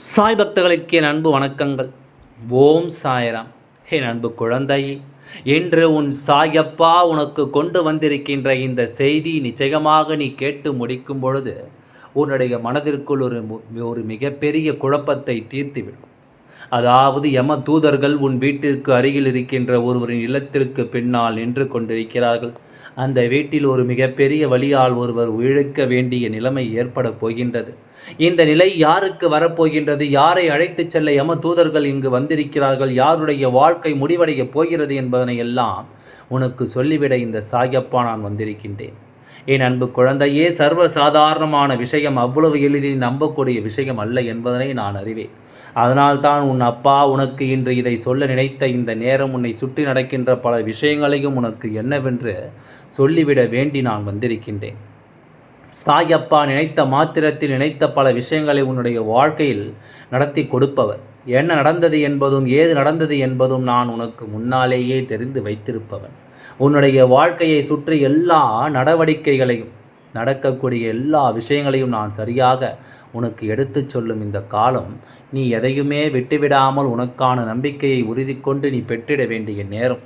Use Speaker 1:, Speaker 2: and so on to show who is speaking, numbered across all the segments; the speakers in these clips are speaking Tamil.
Speaker 1: சாய் பக்தர்களுக்கு என் அன்பு வணக்கங்கள். ஓம் சாயராம். என் அன்பு குழந்தையே என்று உன் சாயப்பா உனக்கு கொண்டு வந்திருக்கின்ற இந்த செய்தி நிச்சயமாக நீ கேட்டு முடிக்கும் பொழுது உன்னுடைய மனதிற்குள் ஒரு ஒரு மிகப்பெரிய குழப்பத்தை தீர்த்துவிடும். அதாவது யம தூதர்கள் உன் வீட்டிற்கு அருகில் இருக்கின்ற ஒருவரின் இல்லத்திற்கு பின்னால் நின்று கொண்டிருக்கிறார்கள். அந்த வீட்டில் ஒரு மிகப்பெரிய வழியால் ஒருவர் இழுக்க வேண்டிய நிலைமை ஏற்பட போகின்றது. இந்த நிலை யாருக்கு வரப்போகின்றது? யாரை அழைத்துச் செல்ல யம தூதர்கள் இங்கு வந்திருக்கிறார்கள்? யாருடைய வாழ்க்கை முடிவடையப் போகிறது என்பதனை எல்லாம் உனக்கு சொல்லிவிட இந்த சாயப்பா நான் வந்திருக்கின்றேன். என் அன்பு குழந்தையே சர்வ சாதாரணமான விஷயம் அவ்வளவு எளிதில் நம்பக்கூடிய விஷயம் அல்ல என்பதனை நான் அறிவேன். அதனால்தான் உன் அப்பா உனக்கு இன்று இதை சொல்ல நினைத்த இந்த நேரம் உன்னை சுற்றி நடக்கின்ற பல விஷயங்களையும் உனக்கு என்னவென்று சொல்லிவிட வேண்டி நான் வந்திருக்கின்றேன். சாயப்பா நினைத்த மாத்திரத்தில் நினைத்த பல விஷயங்களை உன்னுடைய வாழ்க்கையில் நடத்தி கொடுப்பவர். என்ன நடந்தது என்பதும் ஏது நடந்தது என்பதும் நான் உனக்கு முன்னாலேயே தெரிந்து வைத்திருப்பவன். உன்னுடைய வாழ்க்கையை சுற்றி எல்லா நடவடிக்கைகளையும் நடக்கக்கூடிய எல்லா விஷயங்களையும் நான் சரியாக உனக்கு எடுத்துச் சொல்லும் இந்த காலம் நீ எதையுமே விட்டுவிடாமல் உனக்கான நம்பிக்கையை உறுதி கொண்டு நீ பெற்றிட வேண்டிய நேரம்.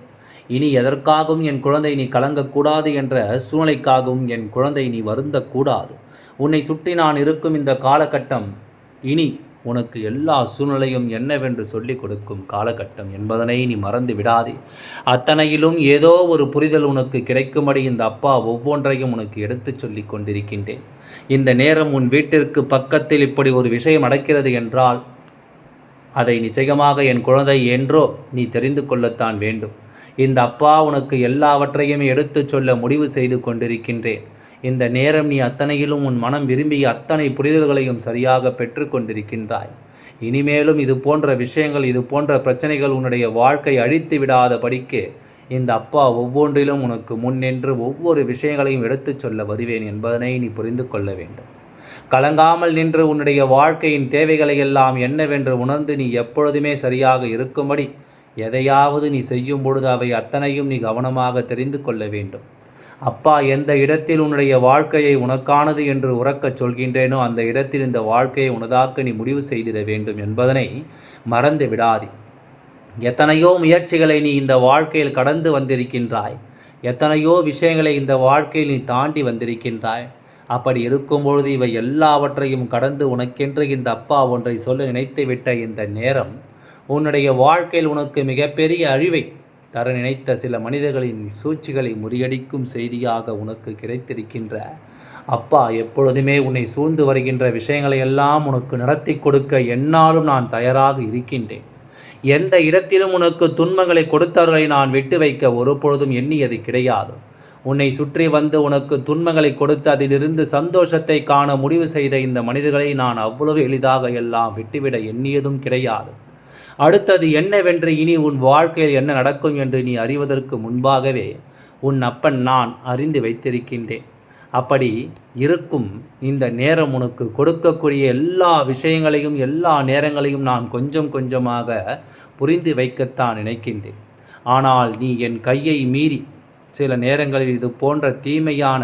Speaker 1: இனி எதற்காகவும் என் குழந்தை நீ கலங்கக்கூடாது என்ற சூழ்நிலைக்காகவும் என் குழந்தை நீ வருந்தக்கூடாது. உன்னை சுற்றி நான் இருக்கும் இந்த காலகட்டம் இனி உனக்கு எல்லா சூழ்நிலையும் என்னவென்று சொல்லிக் கொடுக்கும் காலகட்டம் என்பதனை நீ மறந்து விடாதே. அத்தனையிலும் ஏதோ ஒரு புரிதல் உனக்கு கிடைக்கும்படி இந்த அப்பா ஒவ்வொன்றையும் உனக்கு எடுத்துச் சொல்லிக் கொண்டிருக்கின்றேன். இந்த நேரம் உன் வீட்டிற்கு பக்கத்தில் இப்படி ஒரு விஷயம் நடக்கிறது என்றால் அதை நிச்சயமாக என் குழந்தை என்றோ நீ தெரிந்து கொள்ளத்தான் வேண்டும். இந்த அப்பா உனக்கு எல்லாவற்றையும் எடுத்துச் சொல்ல முடிவு செய்து கொண்டிருக்கின்றேன். இந்த நேரம் நீ அத்தனையிலும் உன் மனம் விரும்பிய அத்தனை புரிதல்களையும் சரியாக பெற்றுக்கொண்டிருக்கின்றாய் இனிமேலும் இது போன்ற விஷயங்கள் இது போன்ற பிரச்சனைகள் உன்னுடைய வாழ்க்கை அழித்து விடாத படிக்கு இந்த அப்பா ஒவ்வொன்றிலும் உனக்கு முன் நின்று ஒவ்வொரு விஷயங்களையும் எடுத்துச் சொல்ல வருவேன் என்பதனை நீ புரிந்து கொள்ள வேண்டும். கலங்காமல் நின்று உன்னுடைய வாழ்க்கையின் தேவைகளை எல்லாம் என்னவென்று உணர்ந்து நீ எப்பொழுதுமே சரியாக இருக்கும்படி எதையாவது நீ செய்யும் பொழுது அவை அத்தனையும் நீ கவனமாக தெரிந்து கொள்ள வேண்டும். அப்பா எந்த இடத்தில் உன்னுடைய வாழ்க்கையை உனக்கானது என்று உறக்கச் சொல்கின்றேனோ அந்த இடத்தில் இந்த வாழ்க்கையை உனதாக்க நீ முடிவு செய்திட வேண்டும் என்பதனை மறந்து விடாதே. எத்தனையோ முயற்சிகளை நீ இந்த வாழ்க்கையில் கடந்து வந்திருக்கின்றாய். எத்தனையோ விஷயங்களை இந்த வாழ்க்கையில் நீ தாண்டி வந்திருக்கின்றாய். அப்படி இருக்கும்பொழுது இவை எல்லாவற்றையும் கடந்து உனக்கென்று இந்த அப்பா ஒன்றை சொல்ல நினைத்துவிட்ட இந்த நேரம் உன்னுடைய வாழ்க்கையில் உனக்கு மிகப்பெரிய அழிவை தர நினைத்த சில மனிதர்களின் சூழ்ச்சிகளை முறியடிக்கும் செய்தியாக உனக்கு கிடைத்திருக்கின்ற அப்பா எப்பொழுதுமே உன்னை சூழ்ந்து வருகின்ற விஷயங்களை எல்லாம் உனக்கு நடத்தி கொடுக்க என்னாலும் நான் தயாராக இருக்கின்றேன். எந்த இடத்திலும் உனக்கு துன்பங்களை கொடுத்தவர்களை நான் விட்டு வைக்க ஒருபொழுதும் எண்ணியது கிடையாது. உன்னை சுற்றி வந்து உனக்கு துன்பங்களை கொடுத்து அதிலிருந்து சந்தோஷத்தை காண முடிவு செய்த இந்த மனிதர்களை நான் அவ்வளவு எளிதாக எல்லாம் விட்டுவிட எண்ணியதும் கிடையாது. அடுத்தது என்னவென்று இனி உன் வாழ்க்கையில் என்ன நடக்கும் என்று நீ அறிவதற்கு முன்பாகவே உன் அப்பன் நான் அறிந்து வைத்திருக்கின்றேன். அப்படி இருக்கும் இந்த நேரம் உனக்கு கொடுக்கக்கூடிய எல்லா விஷயங்களையும் எல்லா நேரங்களையும் நான் கொஞ்சம் கொஞ்சமாக புரிந்து வைக்கத்தான் நினைக்கின்றேன். ஆனால் நீ என் கையை மீறி சில நேரங்களில் இது போன்ற தீமையான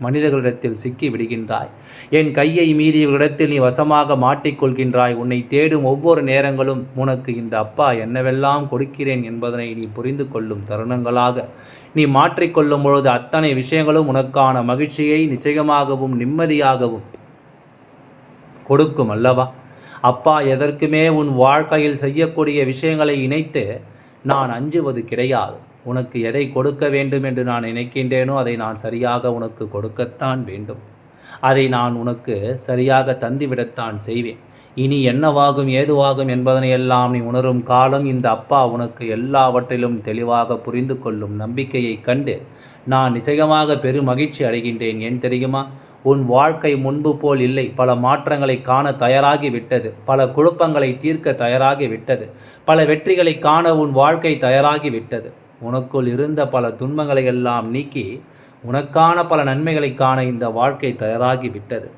Speaker 1: மனிதர்களிடத்தில் சிக்கி விடுகின்றாய். என் கையை மீறியவர்களிடத்தில் நீ வசமாக மாட்டிக்கொள்கின்றாய். உன்னை தேடும் ஒவ்வொரு நேரங்களும் உனக்கு இந்த அப்பா என்னவெல்லாம் கொடுக்கிறேன் என்பதனை நீ புரிந்து கொள்ளும் தருணங்களாக. நீ மாற்றிக்கொள்ளும் பொழுது அத்தனை விஷயங்களும் உனக்கான மகிழ்ச்சியை நிச்சயமாகவும் நிம்மதியாகவும் கொடுக்கும் அல்லவா? அப்பா எதற்குமே உன் வாழ்க்கையில் செய்யக்கூடிய விஷயங்களை இணைத்து நான் அஞ்சுவது கிடையாது. உனக்கு எதை கொடுக்க வேண்டும் என்று நான் நினைக்கின்றேனோ அதை நான் சரியாக உனக்கு கொடுக்கத்தான் வேண்டும். அதை நான் உனக்கு சரியாக தந்துவிடத்தான் செய்வேன். இனி என்னவாகும் ஏதுவாகும் என்பதனை எல்லாம் நீ உணரும் காலம் இந்த அப்பா உனக்கு எல்லாவற்றிலும் தெளிவாக புரிந்து கொள்ளும் நம்பிக்கையை கண்டு நான் நிச்சயமாக பெரும் மகிழ்ச்சி அடைகின்றேன். ஏன் தெரியுமா? உன் வாழ்க்கை முன்பு போல் இல்லை. பல மாற்றங்களை காண தயாராகி விட்டது. பல குழப்பங்களை தீர்க்க தயாராகி விட்டது. பல வெற்றிகளை காண உன் வாழ்க்கை தயாராகி விட்டது. உனக்குள் இருந்த பல துன்பங்களை எல்லாம் நீக்கி உனக்கான பல நன்மைகளை காண இந்த வாழ்க்கை தயாராகி விட்டது.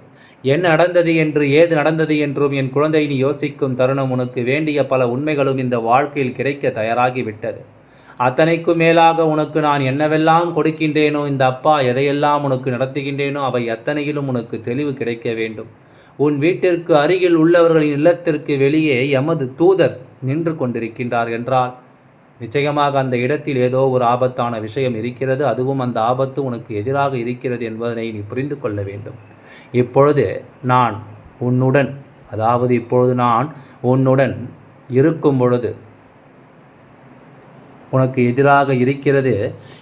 Speaker 1: என்ன நடந்தது என்று ஏது நடந்தது என்றும் என் குழந்தை நீ யோசிக்கும் தருணம் உனக்கு வேண்டிய பல உண்மைகளும் இந்த வாழ்க்கையில் கிடைக்க தயாராகி விட்டது. அத்தனைக்கும் மேலாக உனக்கு நான் என்னவெல்லாம் கொடுக்கின்றேனோ இந்த அப்பா எதையெல்லாம் உனக்கு நடத்துகின்றேனோ அவை அத்தனையிலும் உனக்கு தெளிவு கிடைக்க வேண்டும். உன் வீட்டிற்கு அருகில் உள்ளவர்களின் இல்லத்திற்கு வெளியே எமது தூதர் நின்று கொண்டிருக்கின்றார் என்றால் நிச்சயமாக அந்த இடத்தில் ஏதோ ஒரு ஆபத்தான விஷயம் இருக்கிறது. அதுவும் அந்த ஆபத்து உனக்கு எதிராக இருக்கிறது என்பதனை நீ புரிந்து கொள்ள வேண்டும். இப்பொழுது நான் உன்னுடன் அதாவது இப்பொழுது நான் உன்னுடன் இருக்கும் பொழுது உனக்கு எதிராக இருக்கிறது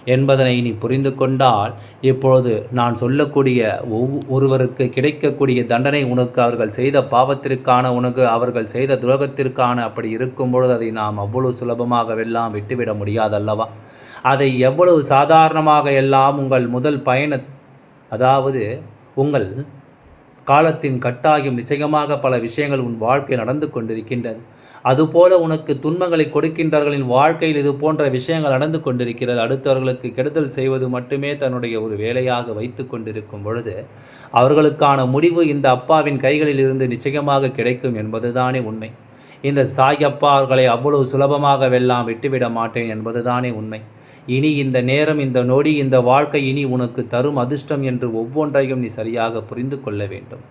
Speaker 1: என்பதனை நீ புரிந்து கொண்டால் இப்பொழுது நான் சொல்லக்கூடிய ஒவ் ஒருவருக்கு கிடைக்கக்கூடிய தண்டனை உனக்கு அவர்கள் செய்த பாவத்திற்கான உனக்கு அவர்கள் செய்த துரோகத்திற்கான அப்படி இருக்கும் பொழுது அதை நாம் அவ்வளவு சுலபமாகவெல்லாம் விட்டுவிட முடியாதல்லவா? அதை எவ்வளவு சாதாரணமாக எல்லாம் உங்கள் முதல் பயண அதாவது உங்கள் காலத்தின் கட்டாயம் நிச்சயமாக பல விஷயங்கள் உன் வாழ்க்கை நடந்து கொண்டிருக்கின்றது. அதுபோல உனக்கு துன்பங்களை கொடுக்கின்றவர்களின் வாழ்க்கையில் இது போன்ற விஷயங்கள் நடந்து கொண்டிருக்கிறது. அடுத்தவர்களுக்கு கெடுதல் செய்வது மட்டுமே தன்னுடைய ஒரு வேலையாக வைத்து கொண்டிருக்கும் பொழுது அவர்களுக்கான முடிவு இந்த அப்பாவின் கைகளில் இருந்து நிச்சயமாக கிடைக்கும் என்பதுதானே உண்மை. இந்த சாயப்பா அவர்களை அவ்வளவு சுலபமாக வெல்லாம் விட்டுவிட மாட்டேன் என்பதுதானே உண்மை. இனி இந்த நேரம் இந்த நொடி இந்த வாழ்க்கை இனி உனக்கு தரும் அதிர்ஷ்டம் என்று ஒவ்வொன்றையும் நீ சரியாக புரிந்து கொள்ள வேண்டும்.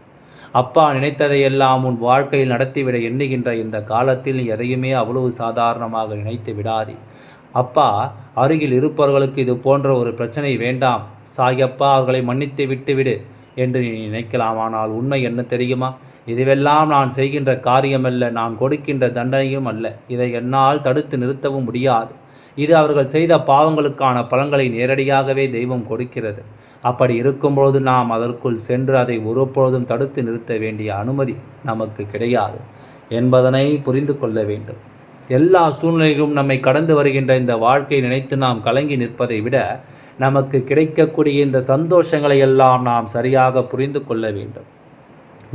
Speaker 1: அப்பா நினைத்ததையெல்லாம் உன் வாழ்க்கையில் நடத்திவிட எண்ணுகின்ற இந்த காலத்தில் நீ எதையுமே அவ்வளவு சாதாரணமாக நினைத்து விடாதே. அப்பா அருகில் இருப்பவர்களுக்கு இது போன்ற ஒரு பிரச்சனை வேண்டாம். சாயப்பா அவர்களை மன்னித்து விட்டுவிடு என்று நீ நினைக்கலாம் ஆனால் உண்மை என்ன தெரியுமா? இதுவெல்லாம் நான் செய்கின்ற காரியமல்ல நான் கொடுக்கின்ற தண்டனையும் அல்ல. இதை என்னால் தடுத்து நிறுத்தவும் முடியாது. இது அவர்கள் செய்த பாவங்களுக்கான பலன்களை நேரடியாகவே தெய்வம் கொடுக்கிறது. அப்படி இருக்கும்பொழுது நாம் அதற்குள் சென்று அதை ஒருபொழுதும் தடுத்து நிறுத்த வேண்டிய அனுமதி நமக்கு கிடையாது என்பதனை புரிந்து கொள்ள வேண்டும். எல்லா சூழ்நிலையிலும் நம்மை கடந்து வருகின்ற இந்த வாழ்க்கையை நினைத்து நாம் கலங்கி நிற்பதை விட நமக்கு கிடைக்கக்கூடிய இந்த சந்தோஷங்களை எல்லாம் நாம் சரியாக புரிந்து கொள்ள வேண்டும்.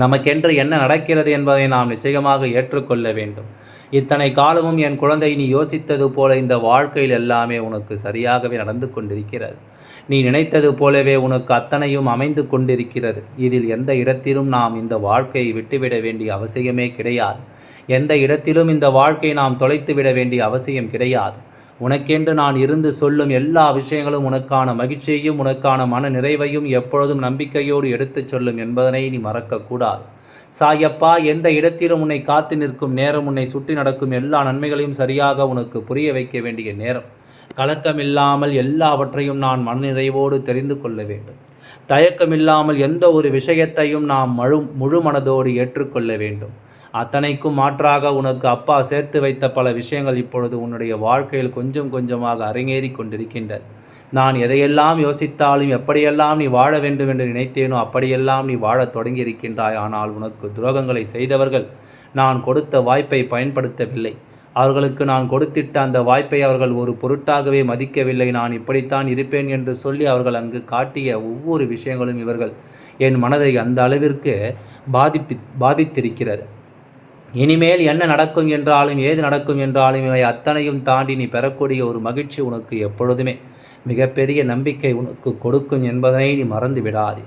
Speaker 1: நமக்கென்று என்ன நடக்கிறது என்பதை நாம் நிச்சயமாக ஏற்றுக்கொள்ள வேண்டும். இத்தனை காலமும் என் குழந்தை நீ யோசித்தது போல இந்த வாழ்க்கையில் எல்லாமே உனக்கு சரியாகவே நடந்து கொண்டிருக்கிறது. நீ நினைத்தது போலவே உனக்கு அத்தனையும் அமைந்து கொண்டிருக்கிறது. இதில் எந்த இடத்திலும் நாம் இந்த வாழ்க்கையை விட்டுவிட வேண்டிய அவசியமே கிடையாது. எந்த இடத்திலும் இந்த வாழ்க்கையை நாம் தொலைத்து விட வேண்டிய அவசியம் கிடையாது. உனக்கென்று நான் இருந்து சொல்லும் எல்லா விஷயங்களும் உனக்கான மகிழ்ச்சியையும் உனக்கான மன நிறைவையும் எப்பொழுதும் நம்பிக்கையோடு எடுத்துச் சொல்லும் என்பதனை நீ மறக்கக்கூடாது. சாயப்பா எந்த இடத்திலும் உன்னை காத்து நிற்கும் நேரம் உன்னை சுற்றி நடக்கும் எல்லா நன்மைகளையும் சரியாக உனக்கு புரிய வைக்க வேண்டிய நேரம். கலக்கமில்லாமல் எல்லாவற்றையும் நான் மனநிறைவோடு தெரிந்து கொள்ள வேண்டும். தயக்கமில்லாமல் எந்த ஒரு விஷயத்தையும் நாம் மழு முழு மனதோடு ஏற்றுக்கொள்ள வேண்டும். அத்தனைக்கும் மாற்றாக உனக்கு அப்பா சேர்த்து வைத்த பல விஷயங்கள் இப்பொழுது உன்னுடைய வாழ்க்கையில் கொஞ்சம் கொஞ்சமாக அரங்கேறி கொண்டிருக்கின்றன. நான் எதையெல்லாம் யோசித்தாலும் எப்படியெல்லாம் நீ வாழ வேண்டும் என்று நினைத்தேனோ அப்படியெல்லாம் நீ வாழத் தொடங்கியிருக்கின்றாய். ஆனால் உனக்கு துரோகங்களை செய்தவர்கள் நான் கொடுத்த வாய்ப்பை பயன்படுத்தவில்லை. அவர்களுக்கு நான் கொடுத்திட்ட அந்த வாய்ப்பை அவர்கள் ஒரு பொருட்டாகவே மதிக்கவில்லை. நான் இப்படித்தான் இருப்பேன் என்று சொல்லி அவர்கள் அங்கு காட்டிய ஒவ்வொரு விஷயங்களும் இவர்கள் என் மனதை அந்த அளவிற்கு பாதிப்பி பாதித்திருக்கிறது. இனிமேல் என்ன நடக்கும் என்றாலும் ஏது நடக்கும் என்றாலும் இவை அத்தனையும் தாண்டி நீ பெறக்கூடிய ஒரு மகிழ்ச்சி உனக்கு எப்பொழுதுமே. மிகப்பெரிய நம்பிக்கை உனக்கு கொடுக்கும் என்பதனை நீ மறந்து விடாதே.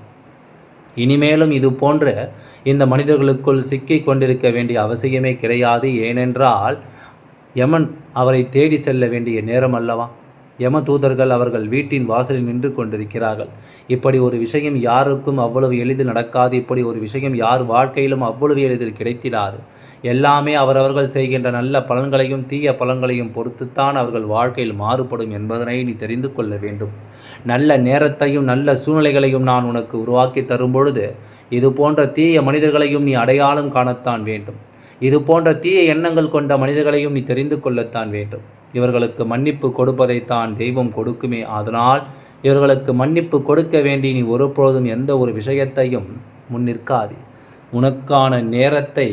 Speaker 1: இனிமேலும் இது போன்ற இந்த மனிதர்களுக்குள் சிக்கி கொண்டிருக்க வேண்டிய அவசியமே கிடையாது. ஏனென்றால் யமன் அவரை தேடி செல்ல வேண்டிய நேரம் அல்லவா? யம தூதர்கள் அவர்கள் வீட்டின் வாசலில் நின்று கொண்டிருக்கிறார்கள். இப்படி ஒரு விஷயம் யாருக்கும் அவ்வளவு எளிதில் நடக்காது. இப்படி ஒரு விஷயம் யார் வாழ்க்கையிலும் அவ்வளவு எளிதில் கிடைத்திடாது. எல்லாமே அவரவர்கள் செய்கின்ற நல்ல பலன்களையும் தீய பலன்களையும் பொறுத்துத்தான் அவர்கள் வாழ்க்கையில் மாறுபடும் என்பதனை நீ தெரிந்து கொள்ள வேண்டும். நல்ல நேரத்தையும் நல்ல சூழ்நிலைகளையும் நான் உனக்கு உருவாக்கி தரும் பொழுது இது போன்ற தீய மனிதர்களையும் நீ அடையாளம் காணத்தான் வேண்டும். இது போன்ற தீய எண்ணங்கள் கொண்ட மனிதர்களையும் நீ தெரிந்து கொள்ளத்தான் வேண்டும். இவர்களுக்கு மன்னிப்பு கொடுப்பதைத்தான் தெய்வம் கொடுக்குமே. அதனால் இவர்களுக்கு மன்னிப்பு கொடுக்க வேண்டி நீ ஒருபொழுதும் எந்த ஒரு விஷயத்தையும் முன்னிற்காது உனக்கான நேரத்தை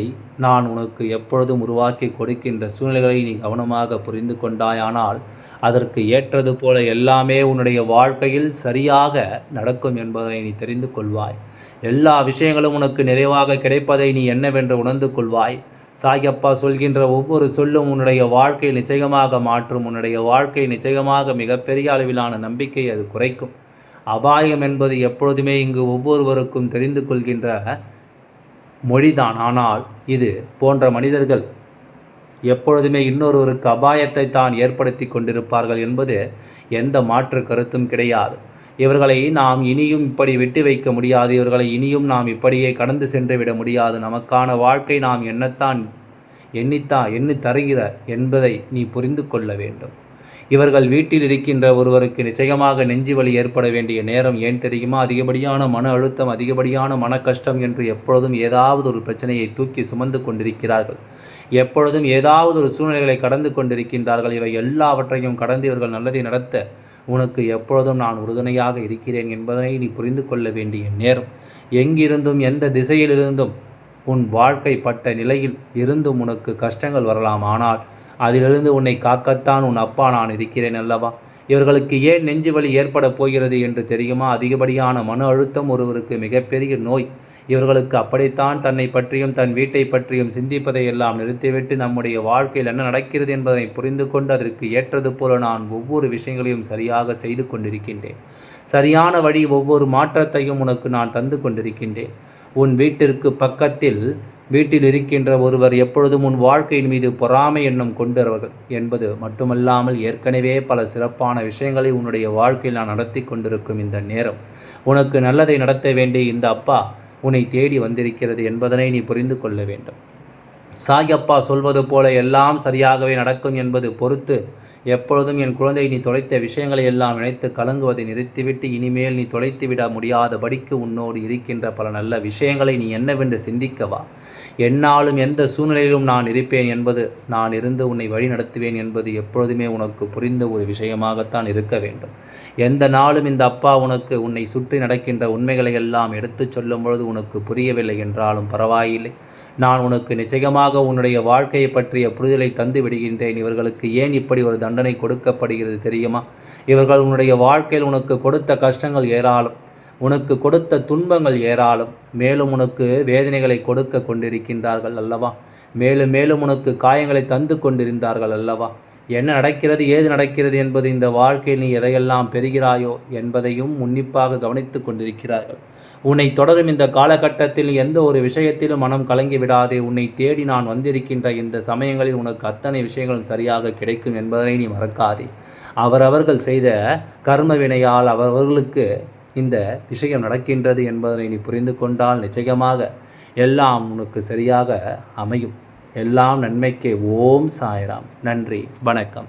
Speaker 1: நான் உனக்கு எப்பொழுதும் உருவாக்கி கொடுக்கின்ற சூழ்நிலைகளை நீ கவனமாக புரிந்து கொண்டாயானால் அதற்கு ஏற்றது போல எல்லாமே உன்னுடைய வாழ்க்கையில் சரியாக நடக்கும் என்பதை நீ தெரிந்து கொள்வாய். எல்லா விஷயங்களும் உனக்கு நிறைவாக கிடைப்பதை நீ என்னவென்று உணர்ந்து கொள்வாய். சாயப்பா சொல்கின்ற ஒவ்வொரு சொல்லும் உன்னுடைய வாழ்க்கையை நிச்சயமாக மாற்றும். உன்னுடைய வாழ்க்கை நிச்சயமாக மிகப்பெரிய அளவிலான நம்பிக்கை அது குறைக்கும். அபாயம் என்பது எப்பொழுதுமே இங்கு ஒவ்வொருவருக்கும் தெரிந்து கொள்கின்ற மொழிதான். ஆனால் இது போன்ற மனிதர்கள் எப்பொழுதுமே இன்னொருவருக்கு அபாயத்தை தான் ஏற்படுத்தி கொண்டிருப்பார்கள் என்பது எந்த மாற்று கருத்தும் கிடையாது. இவர்களை நாம் இனியும் இப்படி விட்டு வைக்க முடியாது. இவர்களை இனியும் நாம் இப்படியே கடந்து சென்று விட முடியாது. நமக்கான வாழ்க்கை நாம் என்னத்தான் எண்ணித்தான் எண்ணி தருகிற என்பதை நீ புரிந்து கொள்ள வேண்டும். இவர்கள் வீட்டில் இருக்கின்ற ஒருவருக்கு நிச்சயமாக நெஞ்சு வலி ஏற்பட வேண்டிய நேரம் ஏன் தெரியுமா? அதிகப்படியான மன அழுத்தம் அதிகப்படியான மன கஷ்டம் என்று எப்பொழுதும் ஏதாவது ஒரு பிரச்சனையை தூக்கி சுமந்து கொண்டிருக்கிறார்கள். எப்பொழுதும் ஏதாவது ஒரு சூழ்நிலைகளை கடந்து கொண்டிருக்கின்றார்கள். இவை எல்லாவற்றையும் கடந்து இவர்கள் நல்லதை நடத்த உனக்கு எப்பொழுதும் நான் உறுதுணையாக இருக்கிறேன் என்பதனை நீ புரிந்து கொள்ள வேண்டிய நேரம். எங்கிருந்தும் எந்த திசையிலிருந்தும் உன் வாழ்க்கை பட்ட நிலையில் இருந்தும் உனக்கு கஷ்டங்கள் வரலாம். ஆனால் அதிலிருந்து உன்னை காக்கத்தான் உன் அப்பா நான் இருக்கிறேன் அல்லவா? இவர்களுக்கு ஏன் நெஞ்சு வலி ஏற்பட போகிறது என்று தெரியுமா? அதிகப்படியான மன அழுத்தம் ஒருவருக்கு மிகப்பெரிய நோய். இவர்களுக்கு அப்படித்தான் தன்னை பற்றியும் தன் வீட்டை பற்றியும் சிந்திப்பதை எல்லாம் நிறுத்திவிட்டு நம்முடைய வாழ்க்கையில் என்ன நடக்கிறது என்பதை புரிந்து கொண்டு அதற்கு ஏற்றது போல நான் ஒவ்வொரு விஷயங்களையும் சரியாக செய்து கொண்டிருக்கின்றேன். சரியான வழி ஒவ்வொரு மாற்றத்தையும் உனக்கு நான் தந்து கொண்டிருக்கின்றேன். உன் வீட்டிற்கு பக்கத்தில் வீட்டில் இருக்கின்ற ஒருவர் எப்பொழுதும் உன் வாழ்க்கையின் மீது பொறாமை எண்ணம் கொண்டவர்கள் என்பது மட்டுமல்லாமல் ஏற்கனவே பல சிறப்பான விஷயங்களை உன்னுடைய வாழ்க்கையில் நான் நடத்தி கொண்டிருக்கும் இந்த நேரம். உனக்கு நல்லதை நடத்த வேண்டிய இந்த அப்பா உன்னை தேடி வந்திருக்கிறது என்பதனை நீ புரிந்து கொள்ள வேண்டும். சாயப்பா சொல்வது போல எல்லாம் சரியாகவே நடக்கும் என்பது பொறுத்து எப்பொழுதும் என் குழந்தை நீ தொலைத்த விஷயங்களை எல்லாம் நினைத்து கலங்குவதை நிறுத்திவிட்டு இனிமேல் நீ தொலைத்து விட முடியாதபடிக்கு உன்னோடு இருக்கின்ற பல நல்ல விஷயங்களை நீ என்னவென்று சிந்திக்கவா என்னாலும் எந்த சூழ்நிலையிலும் நான் இருப்பேன் என்பது நான் இருந்து உன்னை வழி நடத்துவேன் என்பது எப்பொழுதுமே உனக்கு புரிந்த ஒரு விஷயமாகத்தான் இருக்க வேண்டும். எந்த நாளும் இந்த அப்பா உனக்கு உன்னை சுற்றி நடக்கின்ற உண்மைகளை எல்லாம் எடுத்துச் சொல்லும் பொழுது உனக்கு புரியவில்லை என்றாலும் பரவாயில்லை. நான் உனக்கு நிச்சயமாக உன்னுடைய வாழ்க்கையை பற்றிய புரிதலை தந்து விடுகின்றேன். இவர்களுக்கு ஏன் இப்படி ஒரு தண்டனை கொடுக்கப்படுகிறது தெரியுமா? இவர்கள் உன்னுடைய வாழ்க்கையில் உனக்கு கொடுத்த கஷ்டங்கள் ஏராளம் உனக்கு கொடுத்த துன்பங்கள் ஏராளம். மேலும் உனக்கு வேதனைகளை கொடுக்க கொண்டிருக்கின்றார்கள் அல்லவா? மேலும் மேலும் உனக்கு காயங்களை தந்து கொண்டிருந்தார்கள் அல்லவா? என்ன நடக்கிறது ஏது நடக்கிறது என்பது இந்த வாழ்க்கையில் நீ எதையெல்லாம் பெறுகிறாயோ என்பதையும் உன்னிப்பாக கவனித்து கொண்டிருக்கிறார்கள். உன்னை தொடரும் இந்த காலகட்டத்தில் எந்த ஒரு விஷயத்திலும் மனம் கலங்கி விடாதே உன்னை தேடி நான் வந்திருக்கின்ற இந்த சமயங்களில் உனக்கு அத்தனை விஷயங்களும் சரியாக கிடைக்கும் என்பதனை நீ மறக்காதே. அவரவர்கள் செய்த கர்ம வினையால் அவர்களுக்கு இந்த விஷயம் நடக்கின்றது என்பதனை நீ புரிந்து கொண்டால் நிச்சயமாக எல்லாம் உனக்கு சரியாக அமையும். எல்லாம் நன்மைக்கே. ஓம் சாய்ராம். நன்றி. வணக்கம்.